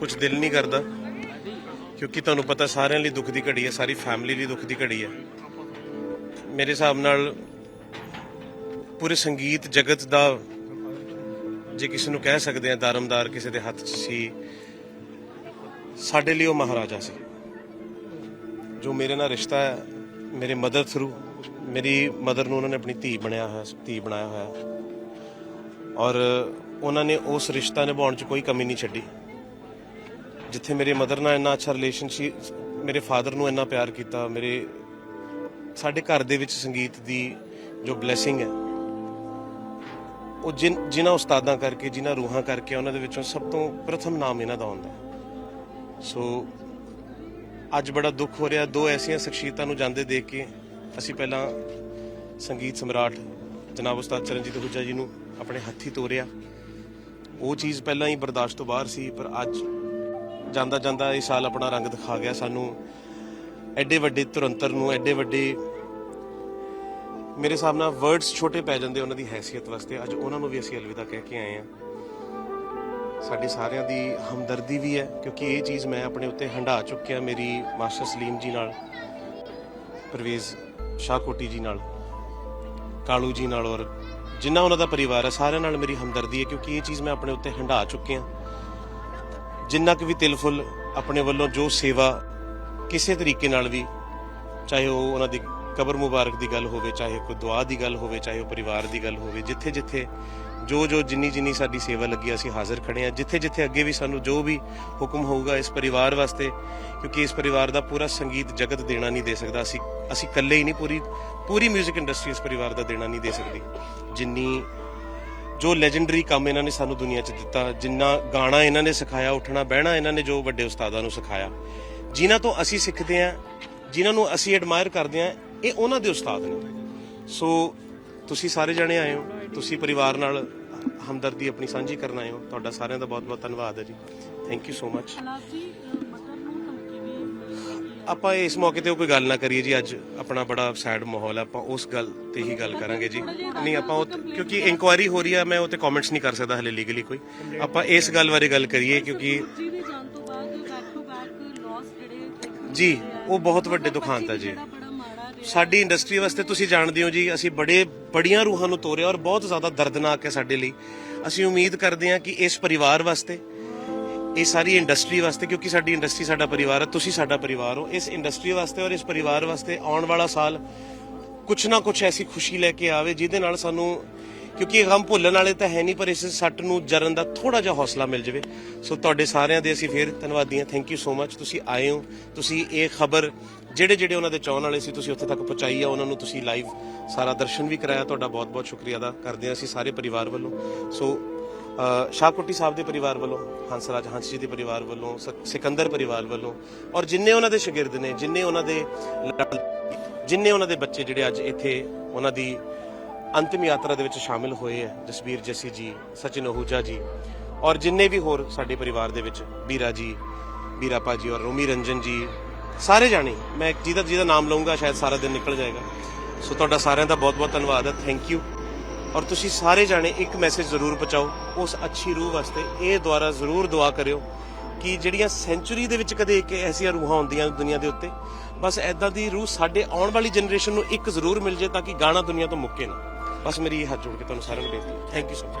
ਕੁਝ ਦਿਲ ਨਹੀਂ ਕਰਦਾ, ਕਿਉਂਕਿ ਤੁਹਾਨੂੰ ਪਤਾ ਸਾਰਿਆਂ ਲਈ ਦੁੱਖ ਦੀ ਘੜੀ ਹੈ, ਸਾਰੀ ਫੈਮਿਲੀ ਲਈ ਦੁੱਖ ਦੀ ਘੜੀ ਹੈ। ਮੇਰੇ ਹਿਸਾਬ ਨਾਲ ਪੂਰੇ ਸੰਗੀਤ ਜਗਤ ਦਾ ਜੇ ਕਿਸੇ ਨੂੰ ਕਹਿ ਸਕਦੇ ਆ ਦਾਰਮਦਾਰ ਕਿਸੇ ਦੇ ਹੱਥ 'ਚ ਸੀ, ਸਾਡੇ ਲਈ ਉਹ ਮਹਾਰਾਜਾ ਸੀ। ਜੋ ਮੇਰੇ ਨਾਲ ਰਿਸ਼ਤਾ ਹੈ, ਮੇਰੇ ਮਦਰ ਥਰੂ ਮੇਰੀ ਮਦਰ ਨੂੰ ਉਹਨਾਂ ਨੇ ਆਪਣੀ ਧੀ ਬਣਿਆ ਹੋਇਆ, ਧੀ ਬਣਾਇਆ ਹੋਇਆ। ਔਰ ਉਹਨਾਂ ਨੇ ਉਸ ਰਿਸ਼ਤਾ ਨਿਭਾਉਣ 'ਚ ਕੋਈ ਕਮੀ ਨਹੀਂ ਛੱਡੀ। ਜਿੱਥੇ ਮੇਰੇ ਮਦਰ ਨਾਲ ਇੰਨਾ ਅੱਛਾ ਰਿਲੇਸ਼ਨਸ਼ਿਪ ਮੇਰੇ ਫਾਦਰ ਨੂੰ ਇੰਨਾ ਪਿਆਰ ਕੀਤਾ, ਮੇਰੇ, ਸਾਡੇ ਘਰ ਦੇ ਵਿੱਚ ਸੰਗੀਤ ਦੀ ਜੋ ਬਲੇਸਿੰਗ ਹੈ, ਉਹ ਜਿਨ, ਜਿਨ੍ਹਾਂ ਉਸਤਾਦਾਂ ਕਰਕੇ, ਜਿਨ੍ਹਾਂ ਰੂਹਾਂ ਕਰਕੇ ਉਹਨਾਂ ਦੇ ਵਿੱਚੋਂ ਸਭ ਤੋਂ ਪ੍ਰਥਮ ਨਾਮ ਇਹਨਾਂ ਦਾ ਆਉਂਦਾ ਸੋ, ਅੱਜ ਬੜਾ ਦੁੱਖ ਹੋ ਰਿਹਾ, ਦੋ ਐਸੀਆਂ ਸ਼ਖਸੀਅਤਾਂ ਨੂੰ ਜਾਂਦੇ ਦੇਖ ਕੇ, ਅਸੀਂ ਪਹਿਲਾਂ ਸੰਗੀਤ ਸਮਰਾਟ ਜਨਾਬ ਉਸਤਾਦ ਚਰਨਜੀਤ ਹੁਜਾ ਜੀ ਨੂੰ ਆਪਣੇ ਹੱਥੀ ਤੋਰਿਆ। ਉਹ ਚੀਜ਼ ਪਹਿਲਾਂ ਹੀ ਬਰਦਾਸ਼ਤ ਤੋਂ ਬਾਹਰ ਸੀ, ਪਰ ਅੱਜ ਜਾਂਦਾ ਜਾਂਦਾ ਇਹ ਸਾਲ ਆਪਣਾ ਰੰਗ ਦਿਖਾ ਗਿਆ ਸਾਨੂੰ। ਐਡੇ ਵੱਡੇ ਤੁਰੰਤਰ ਨੂੰ, ਐਡੇ ਵੱਡੇ ਮੇਰੇ ਹਿਸਾਬ ਨਾਲ ਵਰਡਸ ਛੋਟੇ ਪੈ ਜਾਂਦੇ ਉਹਨਾਂ ਦੀ ਹੈਸੀਅਤ ਵਾਸਤੇ। ਅੱਜ ਉਹਨਾਂ ਨੂੰ ਵੀ ਅਸੀਂ ਅਲਵਿਦਾ ਕਹਿ ਕੇ ਆਏ ਹਾਂ। ਸਾਡੀ ਸਾਰਿਆਂ ਦੀ ਹਮਦਰਦੀ ਵੀ ਹੈ, ਕਿਉਂਕਿ ਇਹ ਚੀਜ਼ ਮੈਂ ਆਪਣੇ ਉੱਤੇ ਹੰਢਾ ਚੁੱਕਿਆ ਮੇਰੀ ਮਾਸਟਰ ਸਲੀਮ ਜੀ ਨਾਲ ਪਰਵੇਜ਼ ਸ਼ਾਹਕੋਟੀ ਜੀ ਨਾਲ, ਕਾਲੂ ਜੀ ਨਾਲ ਔਰ ਜਿੰਨਾ ਉਹਨਾਂ ਦਾ ਪਰਿਵਾਰ ਹੈ, ਸਾਰਿਆਂ ਨਾਲ ਮੇਰੀ ਹਮਦਰਦੀ ਹੈ, ਕਿਉਂਕਿ ਇਹ ਚੀਜ਼ ਮੈਂ ਆਪਣੇ ਉੱਤੇ ਹੰਢਾ ਚੁੱਕਿਆ। ਜਿੰਨਾ ਕੁ ਵੀ ਤਿਲ ਫੁੱਲ ਆਪਣੇ ਵੱਲੋਂ ਜੋ ਸੇਵਾ ਕਿਸੇ ਤਰੀਕੇ ਨਾਲ ਵੀ, ਚਾਹੇ ਉਹ ਉਹਨਾਂ ਦੀ ਕਬਰ ਮੁਬਾਰਕ ਦੀ ਗੱਲ ਹੋਵੇ, ਚਾਹੇ ਕੋਈ ਦੁਆ ਦੀ ਗੱਲ ਹੋਵੇ, ਚਾਹੇ ਉਹ ਪਰਿਵਾਰ ਦੀ ਗੱਲ ਹੋਵੇ ਜਿੱਥੇ ਜਿੱਥੇ ਜੋ ਜੋ ਜਿੰਨੀ ਜਿੰਨੀ ਸਾਡੀ ਸੇਵਾ ਲੱਗੀ, ਅਸੀਂ ਹਾਜ਼ਰ ਖੜੇ ਆ ਜਿੱਥੇ ਜਿੱਥੇ ਅੱਗੇ ਵੀ ਸਾਨੂੰ ਜੋ ਵੀ ਹੁਕਮ ਹੋਊਗਾ ਇਸ ਪਰਿਵਾਰ ਵਾਸਤੇ, ਕਿਉਂਕਿ ਇਸ ਪਰਿਵਾਰ ਦਾ ਪੂਰਾ ਸੰਗੀਤ ਜਗਤ ਦੇਣਾ ਨਹੀਂ ਦੇ ਸਕਦਾ, ਅਸੀਂ ਅਸੀਂ ਇਕੱਲੇ ਹੀ ਨਹੀਂ ਪੂਰੀ ਪੂਰੀ 뮤직 ਇੰਡਸਟਰੀ ਇਸ ਪਰਿਵਾਰ ਦਾ ਦੇਣਾ ਨਹੀਂ ਦੇ ਸਕਦੀ, ਜਿੰਨੀ ਜੋ ਲੈਜੈਂਡਰੀ ਕੰਮ ਇਹਨਾਂ ਨੇ ਸਾਨੂੰ ਦੁਨੀਆ 'ਚ ਦਿੱਤਾ, ਜਿੰਨਾ ਗਾਣਾ ਇਹਨਾਂ ਨੇ ਸਿਖਾਇਆ, ਉੱਠਣਾ, ਬਹਿਣਾ ਇਹਨਾਂ ਨੇ ਜੋ ਵੱਡੇ ਉਸਤਾਦਾਂ ਨੂੰ ਸਿਖਾਇਆ। ਜਿਨ੍ਹਾਂ ਤੋਂ ਅਸੀਂ ਸਿੱਖਦੇ ਆਂ ਜਿਨ੍ਹਾਂ ਨੂੰ ਅਸੀਂ ਐਡਮਾਇਰ ਕਰਦੇ ਆਂ ਇਹ ਉਹਨਾਂ ਦੇ ਉਸਤਾਦ ਨੇ। ਸੋ ਤੁਸੀਂ ਸਾਰੇ ਜਣੇ ਆਏ ਹੋ, ਤੁਸੀਂ ਪਰਿਵਾਰ ਨਾਲ ਹਮਦਰਦੀ ਆਪਣੀ ਸਾਂਝੀ ਕਰਨ ਆਏ ਹੋ। ਤੁਹਾਡਾ ਸਾਰਿਆਂ ਦਾ ਬਹੁਤ-ਬਹੁਤ ਧੰਨਵਾਦ ਹੈ ਜੀ। ਥੈਂਕ ਯੂ ਸੋ ਮੱਚ ਆਪਾਂ ਇਸ ਮੌਕੇ ਤੇ ਕੋਈ ਗੱਲ ਨਾ ਕਰੀਏ ਜੀ ਅੱਜ ਆਪਣਾ ਬੜਾ ਸੈਡ ਮਾਹੌਲ ਹੈ ਆਪਾਂ ਉਸ ਗੱਲ ਤੇ ਹੀ ਗੱਲ ਕਰਾਂਗੇ ਜੀ। ਨਹੀਂ ਆਪਾਂ ਉਹ ਕਿਉਂਕਿ ਇਨਕੁਆਇਰੀ ਹੋ ਰਹੀ ਹੈ ਮੈਂ ਉਹ ਤੇ ਕਮੈਂਟਸ ਨਹੀਂ ਕਰ ਸਕਦਾ ਹਲੇ ਲੀਗਲੀ ਕੋਈ। ਆਪਾਂ ਇਸ ਗੱਲ ਬਾਰੇ ਗੱਲ ਕਰੀਏ ਕਿਉਂਕਿ ਜੀ। ਉਹ ਬਹੁਤ ਵੱਡੇ ਦੁਖਾਂਤ ਹੈ ਜੀ। ਸਾਡੀ ਇੰਡਸਟਰੀ ਵਾਸਤੇ ਤੁਸੀਂ ਜਾਣਦੇ ਹੋ ਜੀ ਅਸੀਂ ਬੜੇ ਬੜੀਆਂ ਰੂਹਾਂ ਨੂੰ ਤੋਰਿਆ ਔਰ ਬਹੁਤ ਜ਼ਿਆਦਾ ਦਰਦਨਾਕ ਹੈ ਸਾਡੇ ਲਈ। ਅਸੀਂ ਉਮੀਦ ਕਰਦੇ ਹਾਂ ਕਿ ਇਸ ਪਰਿਵਾਰ ਵਾਸਤੇ ਇਹ ਸਾਰੀ ਇੰਡਸਟਰੀ ਵਾਸਤੇ, ਕਿਉਂਕਿ ਸਾਡੀ ਇੰਡਸਟਰੀ ਸਾਡਾ ਪਰਿਵਾਰ ਹੈ ਤੁਸੀਂ ਸਾਡਾ ਪਰਿਵਾਰ ਹੋ। ਇਸ ਇੰਡਸਟਰੀ ਵਾਸਤੇ ਔਰ ਇਸ ਪਰਿਵਾਰ ਵਾਸਤੇ ਆਉਣ ਵਾਲਾ ਸਾਲ ਕੁਛ ਨਾ ਕੁਛ ਐਸੀ ਖੁਸ਼ੀ ਲੈ ਕੇ ਆਵੇ, ਜਿਹਦੇ ਨਾਲ ਸਾਨੂੰ, ਕਿਉਂਕਿ ਇਹ ਗਮ ਭੁੱਲਣ ਵਾਲੇ ਤਾਂ ਹੈ ਨਹੀਂ, ਪਰ ਇਸ ਸੱਟ ਨੂੰ ਜਰਨ ਦਾ ਥੋੜਾ ਜਿਹਾ ਹੌਸਲਾ ਮਿਲ ਜਾਵੇ। ਸੋ ਤੁਹਾਡੇ ਸਾਰਿਆਂ ਦੇ ਅਸੀਂ ਫੇਰ ਧੰਨਵਾਦੀ ਹਾਂ। ਥੈਂਕ ਯੂ ਸੋ ਮੱਚ ਤੁਸੀਂ ਆਏ ਹੋ। ਤੁਸੀਂ ਇਹ ਖਬਰ ਜਿਹੜੇ ਜਿਹੜੇ ਉਹਨਾਂ ਦੇ ਚਾਹਣ ਵਾਲੇ ਸੀ, ਤੁਸੀਂ ਉੱਥੇ ਤੱਕ ਪਹੁੰਚਾਈ ਆ। ਉਹਨਾਂ ਨੂੰ ਤੁਸੀਂ ਲਾਈਵ ਸਾਰਾ ਦਰਸ਼ਨ ਵੀ ਕਰਾਇਆ। ਤੁਹਾਡਾ ਬਹੁਤ ਬਹੁਤ ਸ਼ੁਕਰੀਆ ਅਦਾ ਕਰਦੇ ਹਾਂ ਅਸੀਂ ਸਾਰੇ ਪਰਿਵਾਰ ਵੱਲੋਂ। ਸੋ ਸ਼ਾਹਕੋਟੀ ਸਾਹਿਬ ਦੇ ਪਰਿਵਾਰ ਵੱਲੋਂ ਹੰਸਰਾਜ ਹੰਸ ਜੀ ਦੇ ਪਰਿਵਾਰ ਵੱਲੋਂ, ਸ- ਸਿਕੰਦਰ ਪਰਿਵਾਰ ਵੱਲੋਂ, ਔਰ ਜਿੰਨੇ ਉਹਨਾਂ ਦੇ ਸ਼ਾਗਿਰਦ ਨੇ, ਜਿੰਨੇ ਉਹਨਾਂ ਦੇ ਲੜ- ਜਿੰਨੇ ਉਹਨਾਂ ਦੇ ਬੱਚੇ ਜਿਹੜੇ ਅੱਜ ਇੱਥੇ ਉਹਨਾਂ ਦੀ ਅੰਤਿਮ ਯਾਤਰਾ ਦੇ ਵਿੱਚ ਸ਼ਾਮਿਲ ਹੋਏ ਹੈ ਜਸਬੀਰ ਜੱਸੀ ਜੀ, ਸਚਿਨ ਅਹੂਜਾ ਜੀ, ਔਰ ਜਿੰਨੇ ਵੀ ਹੋਰ ਸਾਡੇ ਪਰਿਵਾਰ ਦੇ ਵਿੱਚ ਬੀਰਾ ਜੀ ਵੀਰਾਪਾ ਜੀ ਔਰ ਰੋਮੀ ਰੰਜਨ ਜੀ, ਸਾਰੇ ਜਾਣੇ, ਮੈਂ ਜਿਹਦਾ ਜਿਹਦਾ ਨਾਮ ਲਵਾਂਗਾ ਸ਼ਾਇਦ ਸਾਰਾ ਦਿਨ ਨਿਕਲ ਜਾਏਗਾ। ਸੋ ਤੁਹਾਡਾ ਸਾਰਿਆਂ ਦਾ ਬਹੁਤ ਬਹੁਤ ਧੰਨਵਾਦ ਹੈ ਥੈਂਕ ਯੂ ਔਰ ਤੁਸੀਂ ਸਾਰੇ ਜਾਣੇ ਇੱਕ ਮੈਸੇਜ ਜ਼ਰੂਰ ਪਹੁੰਚਾਓ ਉਸ ਅੱਛੀ ਰੂਹ ਵਾਸਤੇ। ਇਹ ਦੁਆਰਾ ਜ਼ਰੂਰ ਦੁਆ ਕਰਿਓ ਕਿ ਜਿਹੜੀਆਂ ਸੈਂਚੁਰੀ ਦੇ ਵਿੱਚ ਕਦੇ ਇੱਕ ਐਸੀਆਂ ਰੂਹਾਂ ਹੁੰਦੀਆਂ ਦੁਨੀਆ ਦੇ ਉੱਤੇ, ਬਸ ਐਦਾਂ ਦੀ ਰੂਹ ਸਾਡੇ ਆਉਣ ਵਾਲੀ ਜਨਰੇਸ਼ਨ ਨੂੰ ਇੱਕ ਜ਼ਰੂਰ ਮਿਲ ਜੇ ਤਾਂ ਕਿ ਗਾਣਾ ਦੁਨੀਆ ਤੋਂ ਮੁੱਕੇ ਨਾ। ਬਸ ਮੇਰੀ ਇਹ ਹੱਥ ਜੋੜ ਕੇ ਤੁਹਾਨੂੰ ਸਾਰਿਆਂ ਨੂੰ ਬੇਨਤੀ ਥੈਂਕ ਯੂ ਸੋ ਮਚ